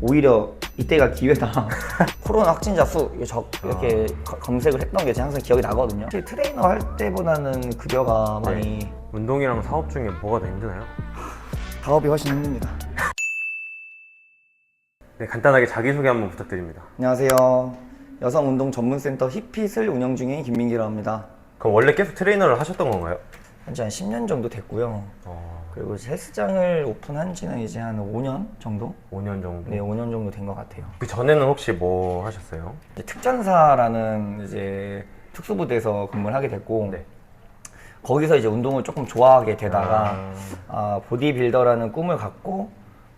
오히려 이때가 기회다. 코로나 확진자 수 적 이렇게 거- 검색을 했던 게 제가 항상 기억이 나거든요. 사실 트레이너 할 때보다는 급여가 많이 운동이랑 사업 중에 뭐가 더 힘드나요? 사업이 훨씬 힘듭니다. 네, 간단하게 자기소개 한번 부탁드립니다. 안녕하세요. 여성 운동 전문 센터 힙핏을 운영 중인 김민기라고 합니다. 그럼 원래 계속 트레이너를 하셨던 건가요? 현재 한 10년 정도 됐고요. 어, 그리고 헬스장을 오픈한 지는 이제 한 5년 정도? 5년 정도. 네, 5년 정도 된 것 같아요. 그 전에는 혹시 뭐 하셨어요? 이제 특전사라는 이제 특수부대에서 근무를 하게 됐고 네. 거기서 이제 운동을 조금 좋아하게 되다가 아. 아, 보디빌더라는 꿈을 갖고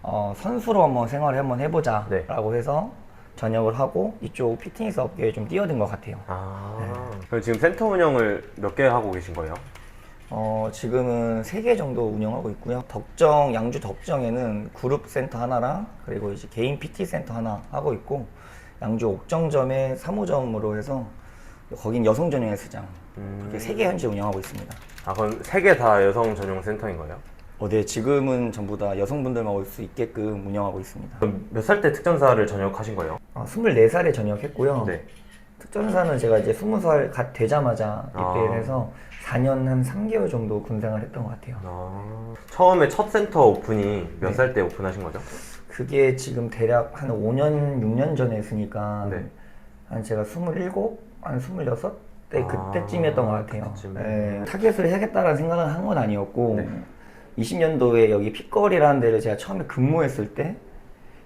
어, 선수로 한번 생활을 한번 해보자라고 네. 해서 전역을 하고 이쪽 피트니스 업계에 좀 뛰어든 것 같아요. 아, 그럼 지금 센터 운영을 몇 개 하고 계신 거예요? 어, 지금은 세개 정도 운영하고 있고요. 덕정, 양주 덕정에는 그룹 센터 하나랑 그리고 이제 개인 PT 센터 하나 하고 있고 양주 옥정점에 3호점으로 해서 거긴 여성 전용 헬스장 음. 그렇게 세개 현재 운영하고 있습니다. 아, 그럼 세 개 다 여성 전용 센터인 거예요? 어, 네, 지금은 전부 다 여성분들만 올 수 있게끔 운영하고 있습니다. 그럼 몇 살 때 특전사를 전역하신 거예요? 아, 24살에 전역했고요. 네. 특전사는 제가 이제 20살 갓 되자마자 입대를 아. 해서 4년 한 3개월 정도 군생활 했던 것 같아요. 아, 처음에 첫 센터 오픈이 몇 네. 살 때 오픈하신 거죠? 그게 지금 대략 한 5년, 6년 전에 했으니까 네. 한 제가 27, 한 26 때 아, 그때쯤이었던 것 같아요. 그때쯤에. 네, 타겟을 해야겠다라는 생각을 한건 아니었고 네. 20년도에 여기 핏거리라는 데를 제가 처음에 근무했을 때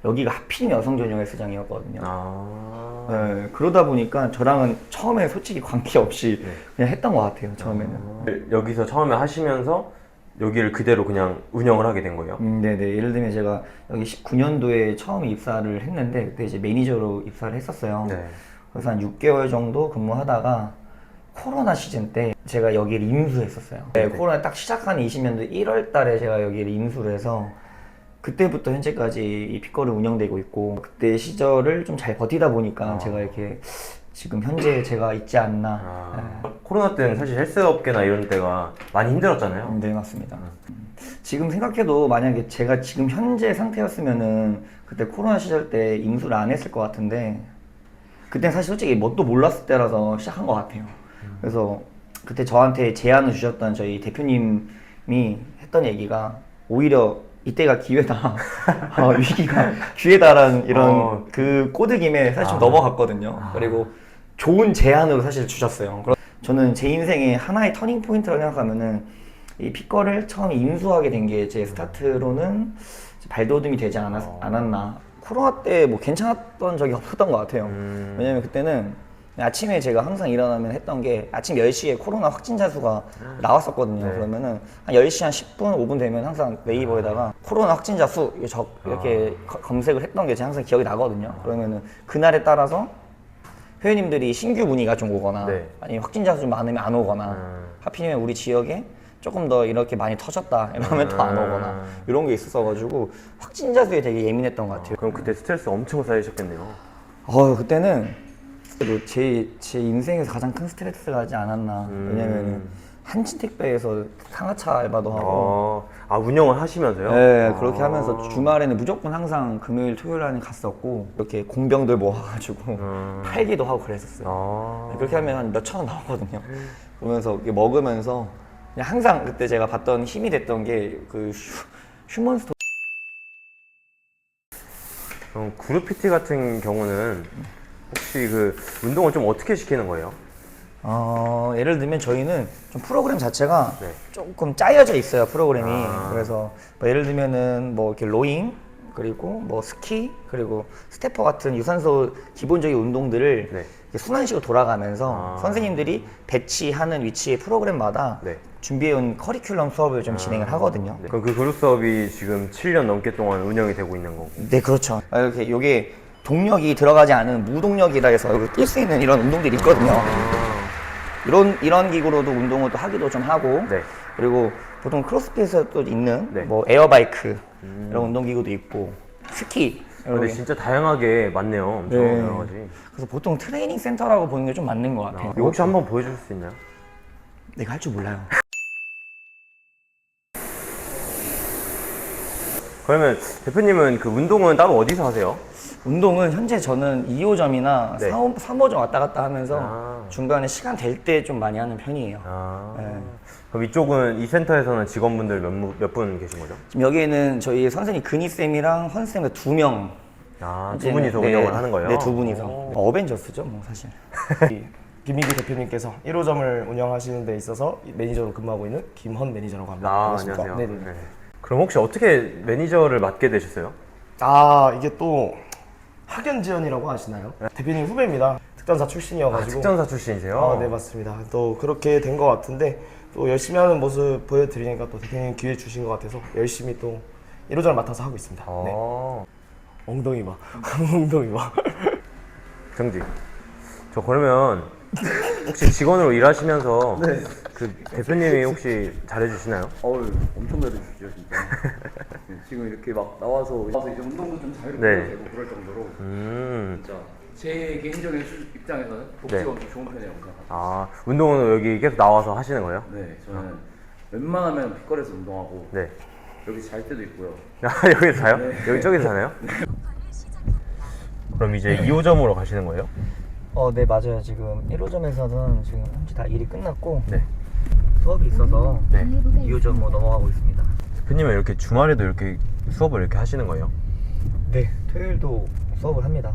여기가 하필이면 여성 전용 헬스장이었거든요. 아, 네, 그러다 보니까 저랑은 처음에 솔직히 관계 없이 네. 그냥 했던 것 같아요. 처음에는. 네, 여기서 처음에 하시면서 여기를 그대로 그냥 운영을 하게 된 거예요? 음, 네네. 예를 들면 제가 여기 19년도에 처음 입사를 했는데 그때 이제 매니저로 입사를 했었어요. 네. 그래서 한 6개월 정도 근무하다가 코로나 시즌 때 제가 여기를 인수했었어요. 네, 네네. 코로나 딱 시작한 20년도 1월 달에 제가 여기를 인수를 해서 그때부터 현재까지 이 핏거리 운영되고 있고 그때 시절을 좀 잘 버티다 보니까 아. 제가 이렇게 지금 현재 제가 있지 않나. 아, 코로나 때는 사실 헬스 업계나 이런 데가 많이 힘들었잖아요. 네, 맞습니다. 지금 생각해도 만약에 제가 지금 현재 상태였으면은 그때 코로나 시절 때 인수를 안 했을 것 같은데 그때 사실 솔직히 뭣도 몰랐을 때라서 시작한 것 같아요. 그래서 그때 저한테 제안을 주셨던 저희 대표님이 했던 얘기가 오히려 이때가 기회다. 어, 위기가 기회다라는 이런 어. 그 꼬드김에 사실 좀 아. 넘어갔거든요. 그리고 좋은 제안으로 사실 주셨어요. 저는 제 인생의 하나의 터닝 포인트라고 생각하면은 이 핏거를 처음 인수하게 된 게 제 스타트로는 발돋움이 되지 않았, 어. 않았나. 코로나 때 뭐 괜찮았던 적이 없었던 것 같아요. 음. 왜냐면 그때는 아침에 제가 항상 일어나면 했던 게 아침 10시에 코로나 확진자 수가 나왔었거든요. 네. 그러면은 한 10시 한 10분, 5분 되면 항상 네이버에다가 코로나 확진자 수 이거 적 이렇게 거- 검색을 했던 게 제가 항상 기억이 나거든요. 그러면은 그날에 따라서 회원님들이 신규 문의가 좀 오거나 네. 아니면 확진자 수 좀 많으면 안 오거나 음. 하필이면 우리 지역에 조금 더 이렇게 많이 터졌다 이러면 더 안 오거나 음. 이런 게 있었어가지고 확진자 수에 되게 예민했던 것 같아요. 그럼 그때 스트레스 엄청 쌓이셨겠네요. 어 그때는 제, 제 인생에서 가장 큰 스트레스가 하지 않았나 음. 왜냐면은 한진 택배에서 상하차 알바도 하고 어, 아 운영을 하시면서요? 네 그렇게 아. 하면서 주말에는 무조건 항상 금요일 토요일 날 갔었고 이렇게 공병들 모아가지고 음. 팔기도 하고 그랬었어요 아. 그렇게 하면 한 몇 천 원 나오거든요 그러면서 이렇게 먹으면서 그냥 항상 그때 제가 봤던 힘이 됐던 게 그 휴먼스토어 그럼 그룹 PT 같은 경우는 혹시 그 운동을 좀 어떻게 시키는 거예요? 어, 예를 들면 저희는 좀 프로그램 자체가 네. 조금 짜여져 있어요 프로그램이 아. 그래서 뭐 예를 들면은 뭐 이렇게 로잉 그리고 뭐 스키 그리고 스태퍼 같은 유산소 기본적인 운동들을 네. 이렇게 순환식으로 돌아가면서 아. 선생님들이 배치하는 위치의 프로그램마다 네. 준비해온 커리큘럼 수업을 좀 진행을 하거든요. 네. 그럼 그 그룹 수업이 지금 7년 넘게 동안 운영이 되고 있는 거고. 네, 그렇죠. 아, 이렇게 요게 동력이 들어가지 않은 무동력이라 해서 뛸 수 있는 이런 운동들이 있거든요. 이런 이런 기구로도 운동을 또 하기도 좀 하고 네. 그리고 보통 크로스핏에서 또 있는 네. 음. 뭐 에어바이크 이런 운동 기구도 있고 스키 근데 이런 게. 진짜 다양하게 많네요. 엄청 네. 여러 가지. 그래서 보통 트레이닝 센터라고 보는 게 좀 맞는 것 같아요. 이거 혹시 한번 보여줄 수 있나요? 내가 할 줄 몰라요. 그러면 대표님은 그 운동은 따로 어디서 하세요? 운동은 현재 저는 2호점이나 네. 3호점 왔다 갔다 하면서 아. 중간에 시간 될 때 좀 많이 하는 편이에요. 아. 네. 그럼 이쪽은 이 센터에서는 직원분들 몇 분 계신 거죠? 지금 여기에는 저희 선생님 근희쌤이랑 헌쌤 두 명. 아, 두 분이서 네, 운영을 하는 거예요? 네, 두 분이서. 오. 어벤져스죠, 뭐 사실. 이 김민기 대표님께서 1호점을 운영하시는 데 있어서 이 매니저로 근무하고 있는 김헌 매니저라고 합니다. 아, 반갑습니다. 안녕하세요. 네네. 네. 그럼 혹시 어떻게 매니저를 맡게 되셨어요? 아 이게 또 학연 지원이라고 아시나요? 대표님 후배입니다. 특전사 아, 출신이어가지고. 특전사 출신이세요? 아, 네 맞습니다. 또 그렇게 된 것 같은데 또 열심히 하는 모습 보여드리니까 또 대표님 기회 주신 것 같아서 열심히 또 1호점을 맡아서 하고 있습니다. 네. 어. 엉덩이 봐. 엉덩이 봐. 정직. 저 그러면 혹시 직원으로 일하시면서 네. 그 대표님이 혹시 잘해주시나요? 어우 엄청 잘해주시죠 진짜 네, 지금 이렇게 막 나와서 나와서 이제 운동도 좀 자유롭게 네. 되고 그럴 정도로 음. 진짜 제 개인적인 수- 입장에서는 복지가 네. 엄청 좋은 편이라고 생각합니다 아, 운동은 여기 계속 나와서 하시는 거예요? 네 저는 웬만하면 빛거리에서 운동하고 네. 여기 잘 때도 있고요 아, 여기서 자요? 여기 저기서 자나요? 그럼 이제 2호점으로 가시는 거예요? 어, 네, 맞아요. 지금 1호점에서는 지금 현재 다 일이 끝났고 네. 수업이 있어서 네. 2호점으로 넘어가고 있습니다. 대표님은 이렇게 주말에도 이렇게 수업을 이렇게 하시는 거예요? 네, 토요일도 수업을 합니다.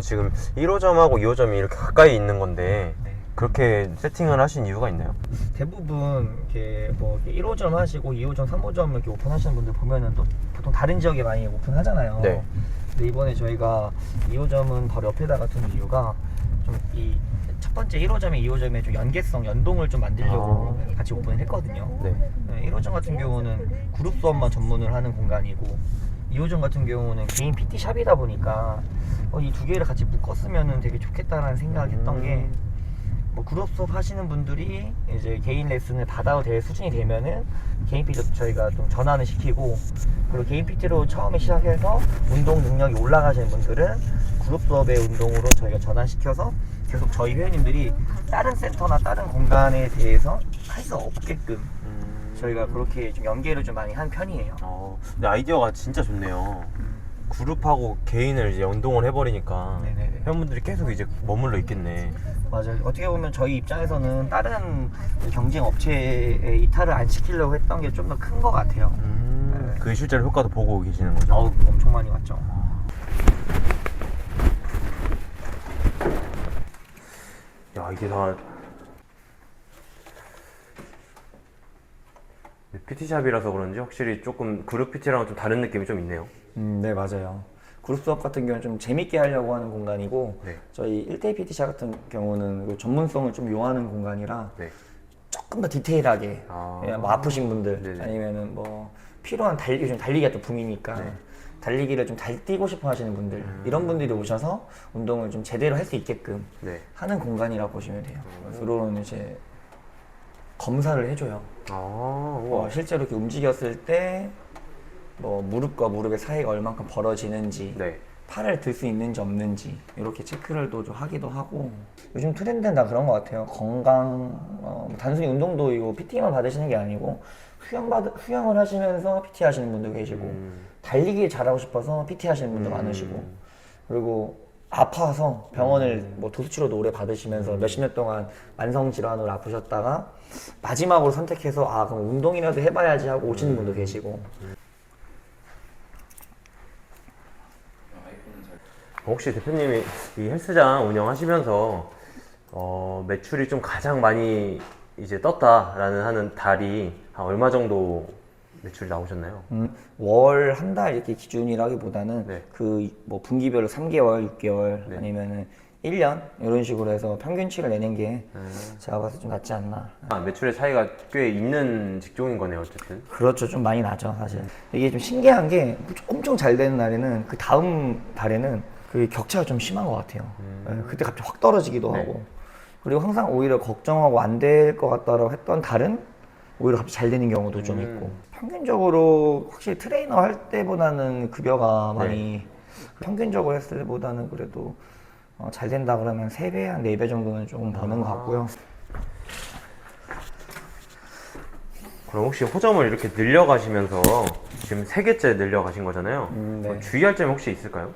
지금 1호점하고 2호점이 이렇게 가까이 있는 건데 네. 그렇게 세팅을 하신 이유가 있나요? 대부분 이렇게 뭐 1호점 하시고 2호점, 3호점 이렇게 오픈하시는 분들 보면은 또 보통 다른 지역에 많이 오픈하잖아요. 네. 근데 이번에 저희가 2호점은 바로 옆에다가 둔 이유가 좀 이 첫 번째 1호점에 2호점에 좀 연계성, 연동을 좀 만들려고 같이 오픈을 했거든요. 네. 네, 1호점 같은 경우는 그룹 수업만 전문을 하는 공간이고 2호점 같은 경우는 개인 PT 샵이다 보니까 어, 이 두 개를 같이 묶었으면 되게 좋겠다라는 생각을 했던 게 뭐 그룹 수업 하시는 분들이 이제 개인 레슨을 받아도 될 수준이 되면은 개인 PT 저희가 좀 전환을 시키고 그리고 개인 PT로 처음에 시작해서 운동 능력이 올라가시는 분들은 그룹 수업의 운동으로 저희가 전환시켜서 계속 저희 회원님들이 다른 센터나 다른 공간에 대해서 할 수 없게끔 저희가 그렇게 좀 연계를 좀 많이 한 편이에요. 어, 근데 아이디어가 진짜 좋네요. 그룹하고 개인을 이제 운동을 해버리니까 네네네. 회원분들이 계속 이제 머물러 있겠네. 맞아요. 어떻게 보면 저희 입장에서는 다른 경쟁 업체에 이탈을 안 시키려고 했던 게 좀 더 큰 것 같아요. 음, 그 실제로 효과도 보고 계시는 거죠? 어우, 엄청 많이 왔죠. 야 이게 다 PT샵이라서 그런지 확실히 조금 그룹 PT랑은 좀 다른 느낌이 좀 있네요. 음, 네, 맞아요. 그룹 수업 같은 경우는 좀 재밌게 하려고 하는 공간이고, 네. 저희 1대1 PT샵 같은 경우는 그 전문성을 좀 요하는 공간이라 네. 조금 더 디테일하게, 아. 예, 뭐 아프신 분들, 네네. 아니면은 뭐 필요한 달리기, 요즘 달리기가 또 붐이니까, 네. 달리기를 좀 잘 뛰고 싶어 하시는 분들, 음. 이런 분들이 오셔서 운동을 좀 제대로 할 수 있게끔 네. 하는 공간이라고 보시면 돼요. 음. 주로는 이제 검사를 해줘요. 아, 어, 우와. 실제로 이렇게 움직였을 때 뭐 무릎과 무릎의 사이가 얼만큼 벌어지는지 네. 팔을 들 수 있는지 없는지 이렇게 체크를 또 좀 하기도 하고. 요즘 트렌드는 다 그런 것 같아요. 건강 어, 뭐 단순히 운동도 이거 PT만 받으시는 게 아니고 수영 받 수영을 하시면서 PT 하시는 분도 계시고 음. 달리기 잘하고 싶어서 PT 하시는 분도 많으시고. 그리고 아파서 병원을 뭐 도수치료도 오래 받으시면서 몇십 년 동안 만성 질환으로 아프셨다가 마지막으로 선택해서 아 그럼 운동이라도 해봐야지 하고 오시는 분도 계시고 혹시 대표님이 이 헬스장 운영하시면서 어, 매출이 좀 가장 많이 이제 떴다라는 하는 달이 한 얼마 정도 매출이 나오셨나요? 음, 월 한 달 이렇게 기준이라기보다는 네. 그 뭐 분기별로 3개월, 6개월 네. 아니면은 1년 이런 식으로 해서 평균치를 내는 게 음. 제가 봐서 좀 낫지 않나. 아, 매출의 차이가 꽤 있는 직종인 거네요, 어쨌든. 그렇죠. 좀 많이 나죠, 사실. 이게 좀 신기한 게 엄청 잘 되는 날에는 그 다음 달에는 그 격차가 좀 심한 것 같아요. 예, 그때 갑자기 확 떨어지기도 네. 하고. 그리고 항상 오히려 걱정하고 안 될 것 같다라고 했던 달은 오히려 갑자기 잘 되는 경우도 좀 음. 있고. 평균적으로 확실히 트레이너 할 때보다는 급여가 많이 평균적으로 했을 때보다는 그래도 어, 잘 된다 그러면 3배, 한 4배 정도는 조금 버는 것 같고요. 그럼 혹시 호점을 이렇게 늘려가시면서 지금 세 개째 늘려가신 거잖아요. 음, 네. 어, 주의할 점이 혹시 있을까요?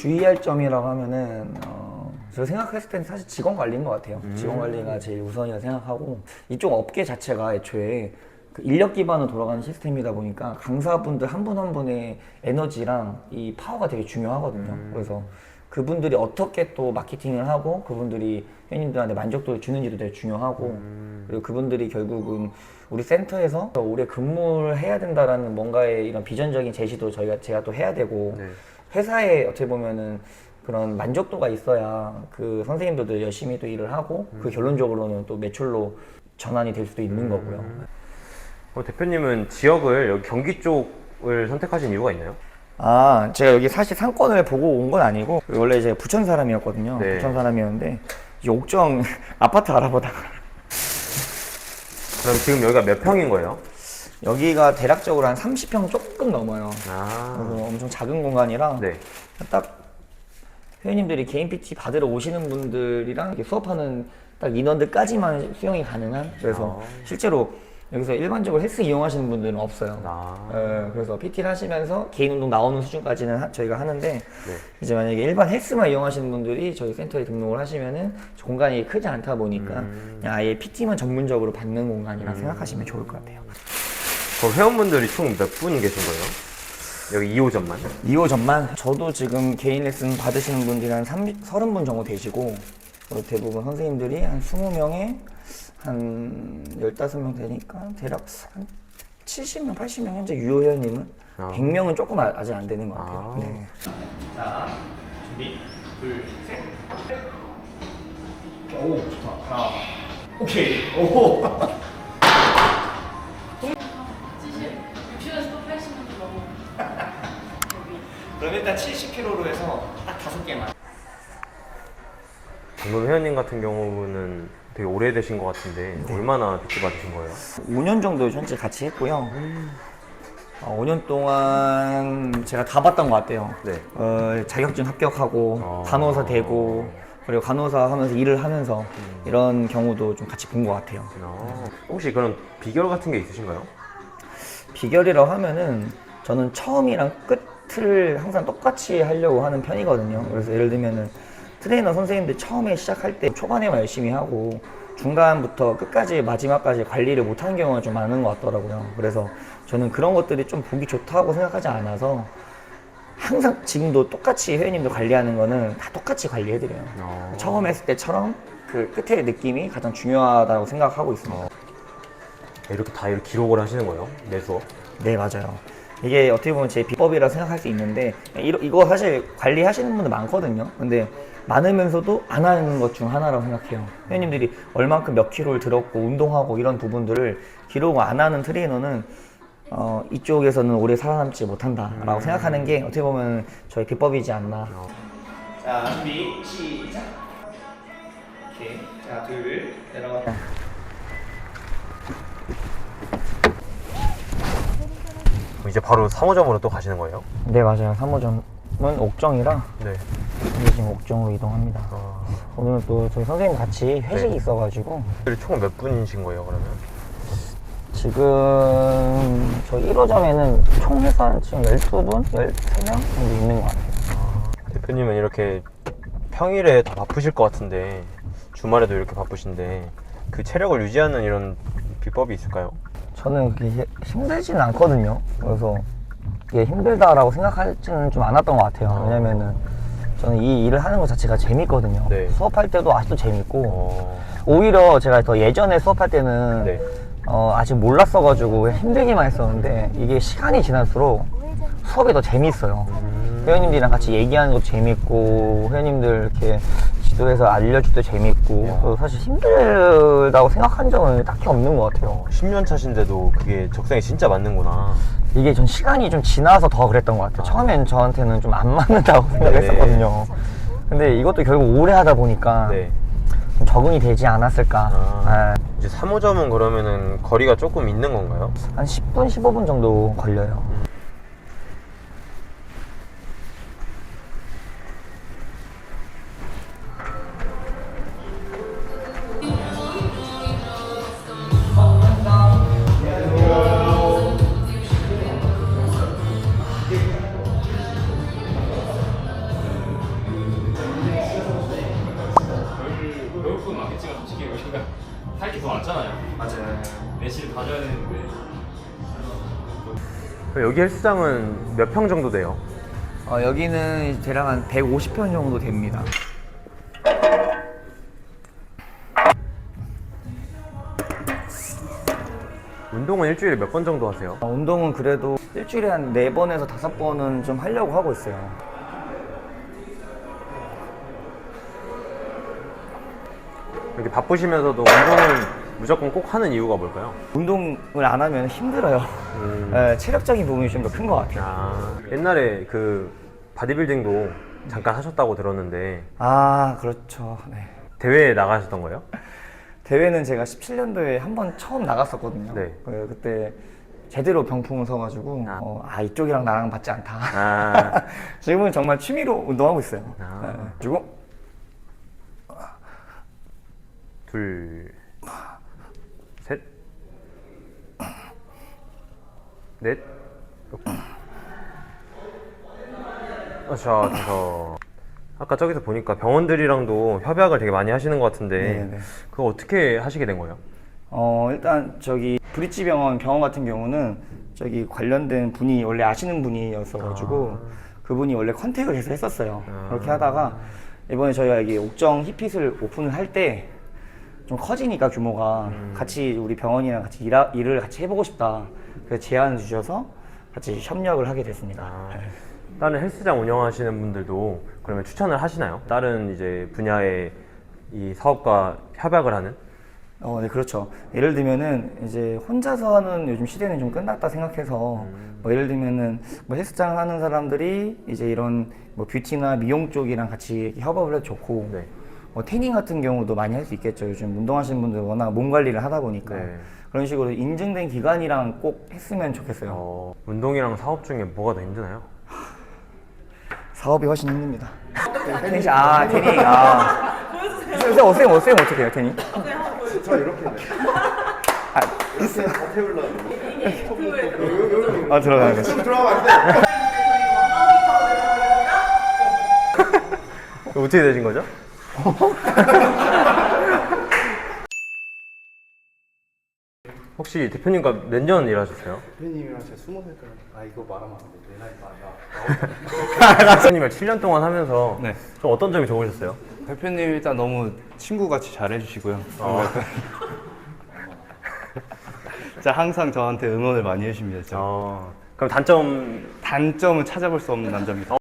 주의할 점이라고 하면은 어, 제가 생각했을 때는 사실 직원 관리인 것 같아요. 직원 관리가 제일 우선이라 생각하고 이쪽 업계 자체가 애초에 그 인력 기반으로 돌아가는 시스템이다 보니까 강사분들 한 분 한 분의 에너지랑 이 파워가 되게 중요하거든요. 그래서 그분들이 어떻게 또 마케팅을 하고 그분들이 회원님들한테 만족도를 주는지도 되게 중요하고 그리고 그분들이 결국은 우리 센터에서 더 오래 근무를 해야 된다라는 뭔가의 이런 비전적인 제시도 저희가 제가 또 해야 되고 네. 회사에 어떻게 보면은 그런 만족도가 있어야 그 선생님들도 열심히 또 일을 하고 그 결론적으로는 또 매출로 전환이 될 수도 있는 거고요. 어, 대표님은 지역을 여기 경기 쪽을 선택하신 이유가 있나요? 아, 제가 여기 사실 상권을 보고 온 건 아니고 원래 제가 부천 사람이었거든요. 네. 부천 사람이었는데 이 옥정 아파트 알아보다가 그럼 지금 여기가 몇 평인 거예요? 여기가 대략적으로 한 30평 조금 넘어요. 아, 그래서 엄청 작은 공간이라 네. 딱 회원님들이 개인 PT 받으러 오시는 분들이랑 이렇게 수업하는 딱 인원들까지만 수용이 가능한 그래서 아. 실제로 여기서 일반적으로 헬스 이용하시는 분들은 없어요. 아. 예, 그래서 PT를 하시면서 개인 운동 나오는 수준까지는 하- 저희가 하는데 네. 이제 만약에 일반 헬스만 이용하시는 분들이 저희 센터에 등록을 하시면은 공간이 크지 않다 보니까 음. 그냥 아예 PT만 전문적으로 받는 공간이라 생각하시면 좋을 것 같아요. 그 회원분들이 총 몇 분 계신 거예요? 여기 2호점만? 2호 전만 저도 지금 개인 레슨 받으시는 분들이 한 30, 30분 정도 되시고 어, 대부분 선생님들이 한 20명에 한 15명 되니까 대략 한 70명, 80명 현재 유효 회원님은 아. 100명은 조금 아- 아직 안 되는 것 같아요. 아. 네. 자, 준비, 둘, 셋. 오, 좋다. 하나. 오케이. 오. 그럼 일단 70kg로 해서 딱 다섯 개만. 방금 회원님 같은 경우는 되게 오래되신 것 같은데 네. 얼마나 PT 받으신 거예요? 5년 정도 현재 같이 했고요. 어, 5년 동안 제가 다 봤던 것 같아요. 네. 어, 자격증 합격하고 어. 간호사 되고 그리고 간호사 하면서 일을 하면서 음. 이런 경우도 좀 같이 본 것 같아요. 어, 혹시 그런 비결 같은 게 있으신가요? 비결이라고 하면은 저는 처음이랑 끝 을 항상 똑같이 하려고 하는 편이거든요. 그래서 예를 들면은 트레이너 선생님들 처음에 시작할 때 초반에만 열심히 하고 중간부터 끝까지 마지막까지 관리를 못하는 경우가 좀 많은 것 같더라고요. 그래서 저는 그런 것들이 좀 보기 좋다고 생각하지 않아서 항상 지금도 똑같이 회원님들 관리하는 거는 다 똑같이 관리해드려요. 어. 처음 했을 때처럼 그 끝의 느낌이 가장 중요하다고 생각하고 있습니다. 이렇게 다 이렇게 기록을 하시는 거예요? 매 수업? 네 맞아요. 이게 어떻게 보면 제 비법이라 생각할 수 있는데 이거, 사실 관리하시는 분들 많거든요. 근데 많으면서도 안 하는 것 중 하나라고 생각해요. 회원님들이 얼만큼 몇 킬로를 들었고 운동하고 이런 부분들을 기록을 안 하는 트레이너는 어, 이쪽에서는 오래 살아남지 못한다라고 생각하는 게 어떻게 보면 저의 비법이지 않나. 자 준비 시작. 오케이 자둘 내려가. 그럼 이제 바로 3호점으로 또 가시는 거예요? 네 맞아요. 3호점은 옥정이라 네. 우리 지금 옥정으로 이동합니다. 어, 오늘 또 저희 선생님 같이 회식이 네. 있어가지고 총몇 분이신 거예요, 그러면? 지금 저희 1호점에는 총한 지금 12분? 13명 정도 있는 것 같아요. 대표님은 이렇게 평일에 다 바쁘실 것 같은데 주말에도 이렇게 바쁘신데 그 체력을 유지하는 이런 비법이 있을까요? 저는 그게 히- 힘들지는 않거든요. 그래서 이게 힘들다라고 생각하지는 좀 않았던 것 같아요. 왜냐면은 저는 이 일을 하는 것 자체가 재밌거든요. 네. 수업할 때도 아직도 재밌고 어, 오히려 제가 더 예전에 수업할 때는 네. 어, 아직 몰랐어가지고 힘들기만 했었는데 이게 시간이 지날수록 수업이 더 재밌어요. 회원님들이랑 같이 얘기하는 것도 재밌고 회원님들 이렇게 지도해서 알려줄 때 재밌고 그래서 사실 힘들다고 생각한 적은 딱히 없는 것 같아요. 10년 차신데도 그게 적성에 진짜 맞는구나. 이게 전 시간이 좀 지나서 더 그랬던 것 같아요. 처음엔 저한테는 좀 안 맞는다고 생각했었거든요. 근데 이것도 결국 오래 하다 보니까 네. 좀 적응이 되지 않았을까. 아. 네. 이제 3호점은 그러면은 거리가 조금 있는 건가요? 한 10분, 15분 정도 걸려요. 게더 낫잖아요. 맞아요. 매실 가져야 되는데. 여기 헬스장은 몇 평 정도 돼요? 어, 여기는 대략 한 150편 정도 됩니다. 운동은 일주일에 몇 번 정도 하세요? 어, 운동은 그래도 일주일에 한 4번에서 5번은 좀 하려고 하고 있어요. 바쁘시면서도 운동은 무조건 꼭 하는 이유가 뭘까요? 운동을 안 하면 힘들어요. 음. 예, 체력적인 부분이 좀 더 큰 것 같아요. 아, 옛날에 그 바디빌딩도 잠깐 하셨다고 들었는데 아, 그렇죠. 네. 대회에 나가셨던 거예요? 대회는 제가 17년도에 한 번 처음 나갔었거든요. 네. 그- 그때 제대로 병풍을 서가지고 아. 어, 아 이쪽이랑 나랑 맞지 않다. 아, 지금은 정말 취미로 운동하고 있어요. 아. 네. 그리고 둘, 셋, 넷, 자, 다섯. 아까 저기서 보니까 병원들이랑도 협약을 되게 많이 하시는 것 같은데 네네. 그거 어떻게 하시게 된 거예요? 어 일단 저기 브릿지 병원 병원 같은 경우는 저기 관련된 분이 원래 아시는 분이었어 가지고 그분이 원래 컨택을 계속 했었어요. 그렇게 하다가 이번에 저희가 여기 옥정 힙핏을 오픈을 할 때 좀 커지니까 규모가 같이 우리 병원이랑 같이 일하, 일을 같이 해보고 싶다. 그래서 제안을 주셔서 같이 협력을 하게 됐습니다. 아, 네. 다른 헬스장 운영하시는 분들도 그러면 추천을 하시나요? 다른 이제 분야의 이 사업과 협약을 하는? 어, 네, 그렇죠. 예를 들면은 이제 혼자서 하는 요즘 시대는 좀 끝났다 생각해서 음. 뭐 예를 들면은 뭐 헬스장 하는 사람들이 이제 이런 뭐 뷰티나 미용 쪽이랑 같이 협업을 해도 좋고 네. 뭐 태닝 같은 경우도 많이 할 수 있겠죠. 요즘 운동하시는 분들 워낙 몸 관리를 하다 보니까 네. 그런 식으로 인증된 기관이랑 꼭 했으면 좋겠어요. 어, 운동이랑 사업 중에 뭐가 더 힘드나요? 사업이 훨씬 힘듭니다. 태닝 씨, 아 태닝 아. 쌤, 쌤, 쌤, 쌤 어떻게 해요 태닝? 저 이렇게. 아, 아 들어가야겠어. 어떻게 되신 거죠? 혹시 대표님과 몇 년 일하셨어요? 대표님이랑 제가 스무 살 때아 이거 말하면 안 돼. 내 나이 맞아. 대표님을 7년 동안 하면서 네. 좀 어떤 점이 좋으셨어요? 대표님 일단 너무 친구같이 잘해주시고요. 진짜 항상 저한테 응원을 많이 해주십니다. 진짜. 어, 그럼 단점 단점은 찾아볼 수 없는 남자입니다.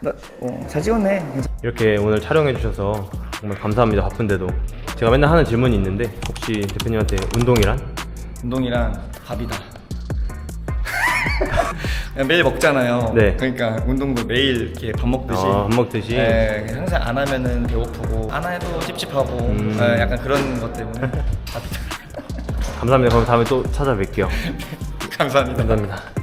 나, 어, 잘 찍었네. 이렇게 오늘 촬영해 주셔서 정말 감사합니다 바쁜데도 제가 맨날 하는 질문이 있는데 혹시 대표님한테 운동이란? 운동이란 밥이다. 그냥 매일 먹잖아요. 네. 그러니까 운동도 매일 이렇게 밥 먹듯이. 어, 밥 먹듯이? 네, 항상 안 하면은 배고프고 안 해도 찝찝하고 음. 네, 약간 그런 것 때문에 밥이다. 감사합니다 그럼 다음에 또 찾아뵐게요 감사합니다. 감사합니다